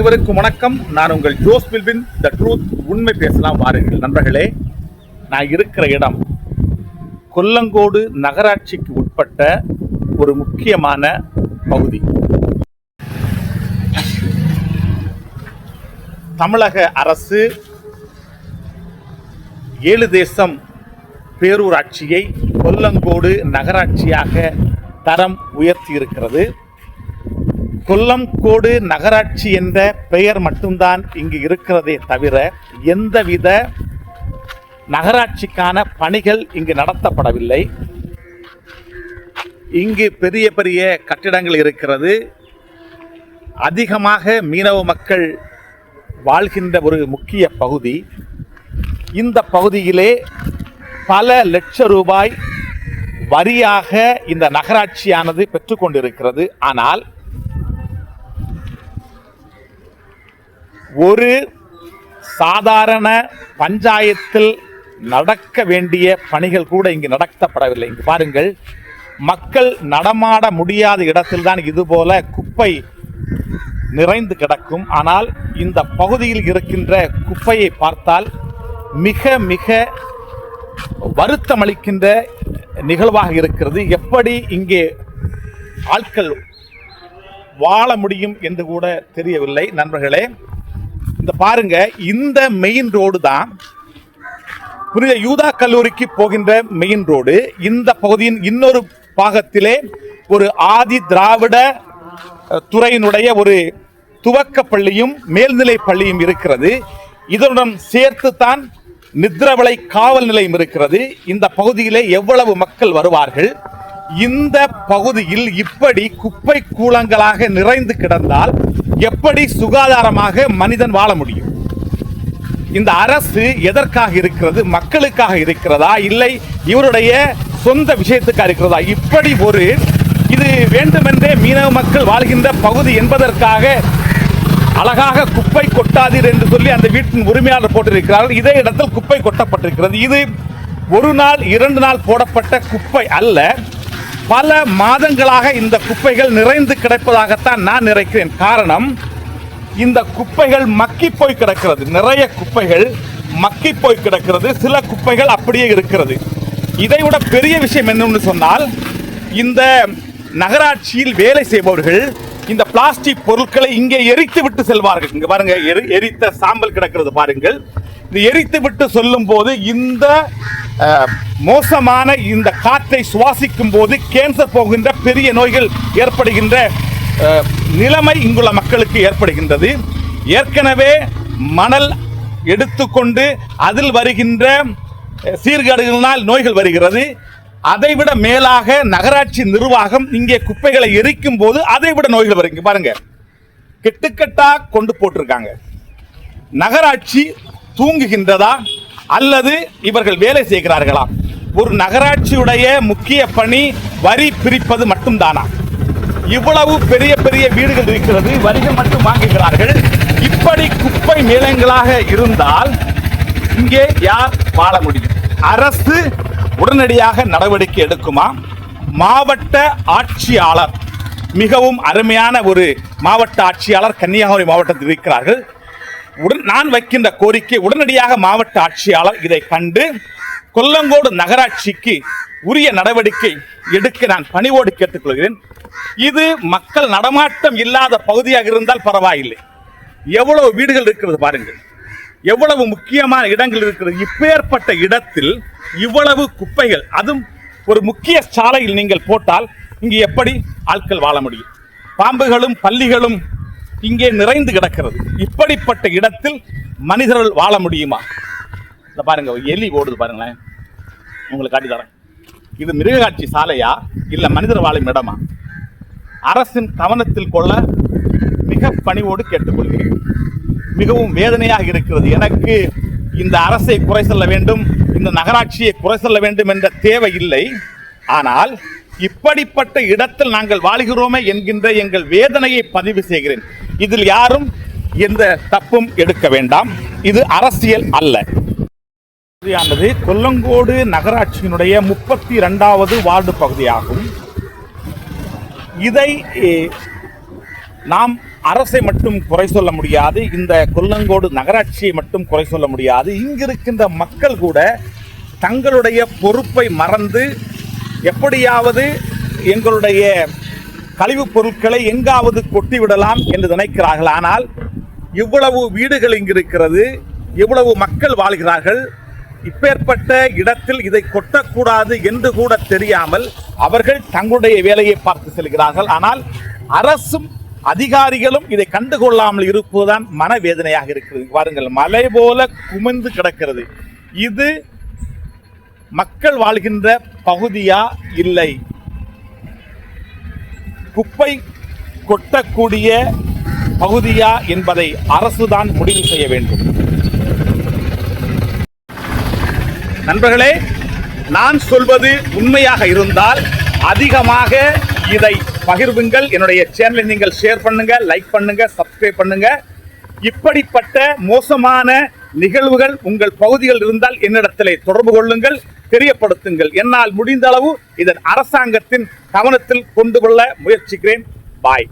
அனைவருக்கும் வணக்கம். நான் உங்கள் ஜோஸ் பில்வின் த ட்ரூத் உண்மை பேசலாம் வாருங்கள். நண்பர்களே நான் இருக்கிற இடம் கொல்லங்கோடு நகராட்சிக்கு உட்பட்ட ஒரு முக்கியமான பகுதி. தமிழக அரசு ஏழு தேசம் பேரூராட்சியை கொல்லங்கோடு நகராட்சியாக தரம் உயர்த்தி இருக்கிறது. கொல்லம்கோடு நகராட்சி என்ற பெயர் மட்டும்தான் இங்கு இருக்கிறதே தவிர எந்தவித நகராட்சிக்கான பணிகள் இங்கு நடத்தப்படவில்லை. இங்கு பெரிய பெரிய கட்டிடங்கள் இருக்கிறது. அதிகமாக மீனவ மக்கள் வாழ்கின்ற ஒரு முக்கிய பகுதி. இந்த பகுதியிலே பல லட்ச ரூபாய் வரியாக இந்த நகராட்சியானது பெற்றுக்கொண்டிருக்கிறது. ஆனால் ஒரு சாதாரண பஞ்சாயத்தில் நடக்க வேண்டிய பணிகள் கூட இங்கு நடத்தப்படவில்லை. இங்கு பாருங்கள் மக்கள் நடமாட முடியாத இடத்தில்தான் இதுபோல குப்பை நிறைந்து கிடக்கும். ஆனால் இந்த பகுதியில் இருக்கின்ற குப்பையை பார்த்தால் மிக மிக வருத்தமளிக்கின்ற நிகழ்வாக இருக்கிறது. எப்படி இங்கே ஆட்கள் வாழ முடியும் என்று கூட தெரியவில்லை. நண்பர்களே இந்த பாருங்க இந்த மெயின் ரோடு தான் புனித யூதா கல்லூரிக்கு போகின்ற மெயின் ரோடு இந்த பகுதியின் இன்னொரு பாகத்திலே ஒரு ஆதி திராவிட துறையினுடைய ஒரு துவக்க பள்ளியும் மேல்நிலை பள்ளியும் இருக்கிறது. இதனுடன் சேர்த்து தான் நித்ரவளை காவல் நிலையம் இருக்கிறது. இந்த பகுதியிலே எவ்வளவு மக்கள் வருவார்கள்? இந்த பகுதியில் இப்படி குப்பை கூலங்களாக நிறைந்து கிடந்தால் எப்படி சுகாதாரமாக மனிதன் வாழ முடியும்? இந்த அரசு எதற்காக இருக்கிறது? மக்களுக்காக இருக்கிறதா? இல்லை இவருடைய சொந்த விஷயத்துக்காக இருக்கிறதா? இப்படி ஒரு இது வேண்டுமென்றே மீனவ மக்கள் வாழ்கின்ற பகுதி என்பதற்காக அழகாக குப்பை கொட்டாதீர் என்று சொல்லி அந்த வீட்டின் உரிமையாளர் போட்டிருக்கிறார்கள். இதே இடத்தில் குப்பை கொட்டப்பட்டிருக்கிறது. இது ஒரு நாள் இரண்டு நாள் போடப்பட்ட குப்பை அல்ல. பல மாதங்களாக இந்த குப்பைகள் நிறைந்து கிடப்பதாகத்தான் நான் நினைக்கிறேன். காரணம் இந்த குப்பைகள் மக்கி போய் கிடக்கிறது. நிறைய குப்பைகள் மக்கி போய் கிடக்கிறது. சில குப்பைகள் அப்படியே இருக்கிறது. இதைவிட பெரிய விஷயம் என்னன்னு சொன்னால் இந்த நகராட்சியில் வேலை செய்பவர்கள் இந்த பிளாஸ்டிக் பொருட்களை இங்கே எரித்து விட்டு செல்வார்கள். இங்க பாருங்க எரி- எரித்த சாம்பல் கிடக்கிறது பாருங்கள். இது எரித்து விட்டு சொல்லும் போது இந்த மோசமான இந்த காற்றை சுவாசிக்கும் போது கேன்சர் போகின்ற பெரிய நோய்கள் ஏற்படுகின்ற நிலைமை இங்குள்ள மக்களுக்கு ஏற்படுகின்றது. ஏற்கனவே மணல் எடுத்துக்கொண்டு அதில் வருகின்ற சீர்கேடுகளினால் நோய்கள் வருகிறது. அதைவிட மேலாக நகராட்சி நிர்வாகம் இங்கே குப்பைகளை எரிக்கும் போது அதை விட நோய்கள் வருங்க. பாருங்க. கெட்டுக்கட்டா கொண்டு போட்டிருக்காங்க. நகராட்சி தூங்குகின்றதா? அல்லது இவர்கள் வேலை செய்கிறார்களா? ஒரு நகராட்சியுடைய முக்கிய பணி வரி பிரிப்பது மட்டும்தானா? இவ்வளவு பெரிய பெரிய வீடுகள் இருக்கிறது வரிகள் மட்டும் வாங்குகிறார்கள். இப்படி குப்பை மேளங்களாக இருந்தால் இங்கே யார் வாழ முடியும்? அரசு உடனடியாக நடவடிக்கை எடுக்குமா? மாவட்ட ஆட்சியாளர் மிகவும் அருமையான ஒரு மாவட்ட ஆட்சியாளர் கன்னியாகுமரி மாவட்டத்தில் இருக்கிறார்கள். உடன் நான் வைக்கின்ற கோரிக்கை உடனடியாக மாவட்ட ஆட்சியாளர் இதை கண்டு கொல்லங்கோடு நகராட்சிக்கு உரிய நடவடிக்கை எடுக்க நான் பணிவோடு கேட்டுக்கொள்கிறேன். இது மக்கள் நடமாட்டம் இல்லாத பகுதியாக இருந்தால் பரவாயில்லை. எவ்வளவு வீடுகள் இருக்கிறது பாருங்கள். எவ்வளவு முக்கியமான இடங்கள் இருக்கிறது. இப்பேற்பட்ட இடத்தில் இவ்வளவு குப்பைகள் அதுவும் ஒரு முக்கிய சாலையில் நீங்கள் போட்டால் இங்கு எப்படி ஆட்கள் வாழ முடியும்? பாம்புகளும் பள்ளிகளும் இங்கே நிறைந்து கிடக்கிறது. இப்படிப்பட்ட இடத்தில் மனிதர்கள் வாழ முடியுமா? இந்த பாருங்க எலி ஓடுது பாருங்களேன். உங்களுக்கு காட்டி தரேன். இது மிருகக்காட்சி சாலையா? இல்ல மனிதர் வாழும் இடமா? அரசின் கவனத்தில் கொள்ள மிக பணிவோடு கேட்டுக்கொள்கிறேன். மிகவும் வேதனையாக இருக்கிறது. எனக்கு இந்த அரசை குறை சொல்ல வேண்டும் இந்த நகராட்சியை குறை சொல்ல வேண்டும் என்ற தேவை இல்லை. ஆனால் இப்படிப்பட்ட இடத்தில் நாங்கள் வாழ்கிறோமே என்கின்ற எங்கள் வேதனையை பதிவு செய்கிறேன். இதில் யாரும் எந்த தப்பும் எடுக்க வேண்டாம். இது அரசியல் அல்ல. பகுதியானது கொல்லங்கோடு நகராட்சியினுடைய முப்பத்தி இரண்டாவது வார்டு பகுதியாகும். இதை நாம் அரசை மட்டும் குறை சொல்ல முடியாது இந்த கொல்லங்கோடு நகராட்சியை மட்டும் குறை சொல்ல முடியாது. இங்கிருக்கின்ற மக்கள் கூட தங்களுடைய பொறுப்பை மறந்து எப்படியாவது எங்களுடைய கழிவுப் பொருட்களை எங்காவது கொட்டிவிடலாம் என்று நினைக்கிறார்கள். ஆனால் இவ்வளவு வீடுகள் இங்கு இருக்கிறது இவ்வளவு மக்கள் வாழ்கிறார்கள் இப்பேற்பட்ட இடத்தில் இதை கொட்டக்கூடாது என்று கூட தெரியாமல் அவர்கள் தங்களுடைய வேலையை பார்த்து செல்கிறார்கள். ஆனால் அரசும் அதிகாரிகளும் இதை கண்டுகொள்ளாமல் இருப்பதுதான் மனவேதனையாக இருக்கிறது. பாருங்கள் மலை போல குமிழ்ந்து கிடக்கிறது. இது மக்கள் வாழ்கின்ற பகுதியா? இல்லை. குப்பை கொட்டக்கூடிய பகுதியா என்பதை அரசுதான் முடிவு செய்ய வேண்டும். நண்பர்களே நான் சொல்வது உண்மையாக இருந்தால் அதிகமாக இதை பகிர்வுங்கள். என்னுடைய சேனலை நீங்கள் ஷேர் பண்ணுங்க லைக் பண்ணுங்க சப்ஸ்கிரைப் பண்ணுங்க. இப்படிப்பட்ட மோசமான நிகழ்வுகள் உங்கள் பகுதிகள் இருந்தால் என்னிடத்திலே தொடர்பு கொள்ளுங்கள் தெரியப்படுத்துங்கள். என்னால் முடிந்த அளவு இதன் அரசாங்கத்தின் கவனத்தில் கொண்டு கொள்ள முயற்சிக்கிறேன். பாய்.